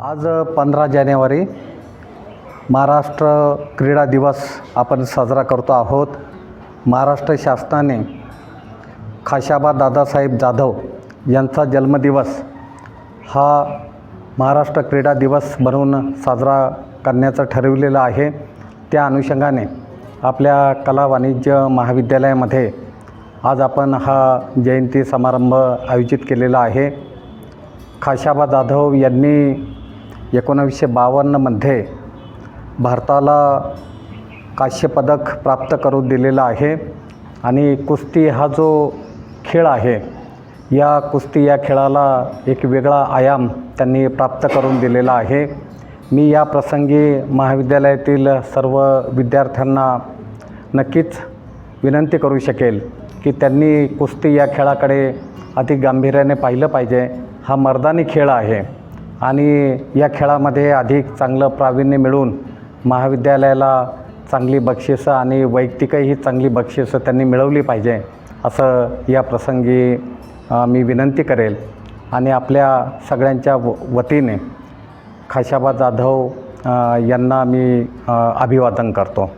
आज पंधरा जानेवारी महाराष्ट्र क्रीडा दिवस आपण साजरा करतो आहोत. महाराष्ट्र शासनाने खाशाबा दादासाहेब जाधव यांचा जन्मदिवस हा महाराष्ट्र क्रीडा दिवस म्हणून साजरा करण्याचं ठरविलेलं आहे. त्या अनुषंगाने आपल्या कला वाणिज्य महाविद्यालयामध्ये आज आपण हा जयंती समारंभ आयोजित केलेला आहे. खाशाबा जाधव यांनी एकोणावीसशे बावन्नमध्ये भारताला कांस्यपदक प्राप्त करून दिलेलं आहे. आणि कुस्ती हा जो खेळ आहे या कुस्ती या खेळाला एक वेगळा आयाम त्यांनी प्राप्त करून दिलेला आहे. मी या प्रसंगी महाविद्यालयातील सर्व विद्यार्थ्यांना नक्कीच विनंती करू शकेल की त्यांनी कुस्ती या खेळाकडे अधिक गांभीर्याने पाहिलं पाहिजे. हा मर्दानी खेळ आहे. आणि या खेळामध्ये अधिक चांगलं प्रावीण्य मिळून महाविद्यालयाला चांगली बक्षिसं आणि वैयक्तिकही चांगली बक्षिसं त्यांनी मिळवली पाहिजे असं या प्रसंगी मी विनंती करेल. आणि आपल्या सगळ्यांच्या व वतीने खाशाबा जाधव यांना मी अभिवादन करतो.